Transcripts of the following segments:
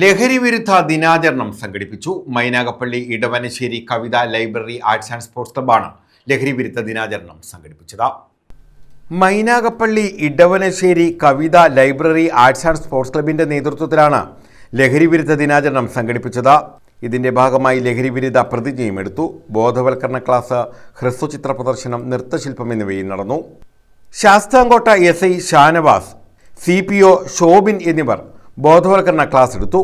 ലഹരി വിരുദ്ധ ദിനാചരണം സംഘടിപ്പിച്ചു. Mynagappally Edavanassery Kavitha library arts and sports ക്ലബ്ബാണ് ലഹരി വിരുദ്ധ ദിനാചരണം സംഘടിപ്പിച്ചത്. Mynagappally Edavanassery Kavitha library arts and sports ക്ലബിന്റെ നേതൃത്വത്തിലാണ് ലഹരി വിരുദ്ധ ദിനാചരണം സംഘടിപ്പിച്ചത്. ഇതിന്റെ ഭാഗമായി ലഹരി വിരുദ്ധ പ്രതിജ്ഞയും എടുത്തു. ബോധവൽക്കരണ ക്ലാസ് ഹ്രസ്വചിത്ര പ്രദർശനം നൃത്തശില്പം എന്നിവയും നടന്നു. Sasthamcotta S I Shanavas C P O Shobin എന്നിവർ ബോധവൽക്കരണ ക്ലാസ് എടുത്തു.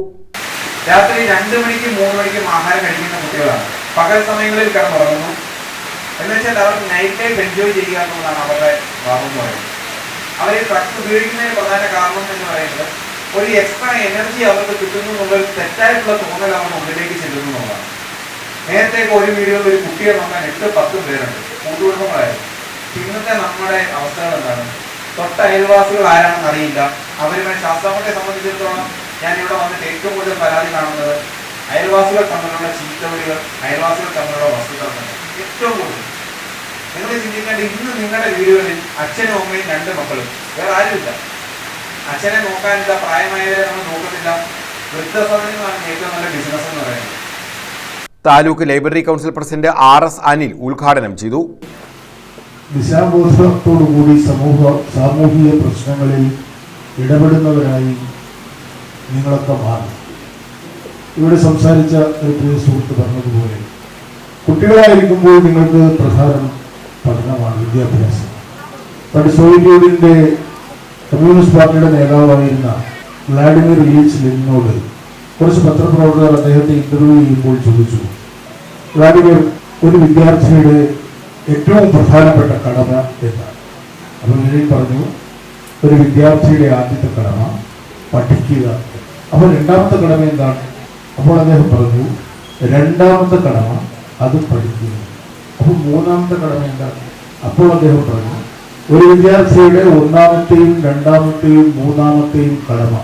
രാത്രി രണ്ട് മണിക്ക് മൂന്ന് മണിക്കും ആഹാരം കഴിക്കുന്ന കുട്ടികളാണ്. പകൽ സമയങ്ങളിൽ കിടന്നുറങ്ങുന്നു. എന്നുവെച്ചാൽ അവർ നൈറ്റ് ലൈഫ് എൻജോയ് ചെയ്യുക എന്നുള്ളതാണ് അവരുടെ ഭാവം എന്ന് പറയുന്നത്. അവർ ഡ്രഗ്സ് ഉപയോഗിക്കുന്നതിന് പ്രധാന കാരണം എന്ന് പറയുന്നത് ഒരു എക്സ്ട്രാ എനർജി അവർക്ക് കിട്ടുന്നു എന്നുള്ള തെറ്റായിട്ടുള്ള തോന്നൽ അവർ ഉള്ളിലേക്ക് ചെല്ലുന്നു എന്നുള്ളതാണ്. നേരത്തെ ഒരു വീഡിയോയിൽ ഒരു കുട്ടിയെ നോക്കാൻ എട്ട് പത്തും പേരുണ്ട്. കൂട്ടുകുടുംബങ്ങളായിരുന്നു. ഇന്നത്തെ നമ്മുടെ അവസ്ഥകൾ എന്താണ്? തൊട്ട അയൽവാസികൾ ആരാണെന്ന് അറിയില്ല. അവരുമായി ശാസ്ത്രമത്തെ സംബന്ധിച്ചിടത്തോളം ഞാൻ ഇവിടെ വന്നിട്ട് ഏറ്റവും കൂടുതൽ പരാതി കാണുന്നത് അയൽവാസികൾ തമ്മിലുള്ള ചീത്തവിളികൾ അയൽവാസികൾ തമ്മിലുള്ള വസ്തുതർക്കം ഏറ്റവും കൂടുതൽ. നിങ്ങൾ ചിന്തിക്കേണ്ട ഇന്ന് നിങ്ങളുടെ വീടുകളിൽ അച്ഛനും അമ്മയും രണ്ട് മക്കളും. വേറെ ആരുമില്ല. അച്ഛനെ നോക്കാനില്ല പ്രായമായവരെ നമ്മൾ നോക്കുന്നില്ല. വൃദ്ധസദനങ്ങളാണ് ഏറ്റവും നല്ല ബിസിനസ് എന്ന് പറയുന്നത്. Taluk library council president R S Anil ഉദ്ഘാടനം ചെയ്തു. ദിശാബോധത്തോടുകൂടി സമൂഹ സാമൂഹിക പ്രശ്നങ്ങളിൽ ഇടപെടുന്നവരായി നിങ്ങളൊക്കെ മാറും. ഇവിടെ സംസാരിച്ച ഒരു പ്രിയ സുഹൃത്ത് പറഞ്ഞതുപോലെ കുട്ടികളായിരിക്കുമ്പോൾ നിങ്ങൾക്ക് പ്രധാനം പഠനമാണ് വിദ്യാഭ്യാസം. പണ്ട് സോവിയറ്റ് കമ്മ്യൂണിസ്റ്റ് പാർട്ടിയുടെ നേതാവായിരുന്ന വ്ളാഡിമിർ ഇലിച്ച് ലെനിനോട് കുറച്ച് പത്രപ്രവർത്തകർ അദ്ദേഹത്തെ ഇന്റർവ്യൂ ചെയ്യുമ്പോൾ ചോദിച്ചു വ്ളാഡിമിർ ഒരു വിദ്യാർത്ഥിയുടെ ഏറ്റവും പ്രധാനപ്പെട്ട കടമ എന്താണ്? അപ്പോൾ ലെനിൻ പറഞ്ഞു ഒരു വിദ്യാർത്ഥിയുടെ ആദ്യത്തെ കടമ പഠിക്കുക. അപ്പോൾ രണ്ടാമത്തെ കടമ എന്താണ്? അപ്പോൾ അദ്ദേഹം പറഞ്ഞു രണ്ടാമത്തെ കടമ അത് പഠിക്കുക. അപ്പോൾ മൂന്നാമത്തെ കടമ എന്താണ്? അപ്പോൾ അദ്ദേഹം പറഞ്ഞു ഒരു വിദ്യാർത്ഥിയുടെ ഒന്നാമത്തെയും രണ്ടാമത്തെയും മൂന്നാമത്തെയും കടമ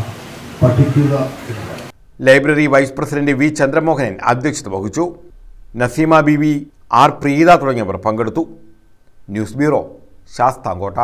പഠിക്കുക library vice president V Chandramohanan അധ്യക്ഷത വഹിച്ചു. Naseema B V R Preetha തുടങ്ങിയവർ പങ്കെടുത്തു. News bureau Sasthamcotta.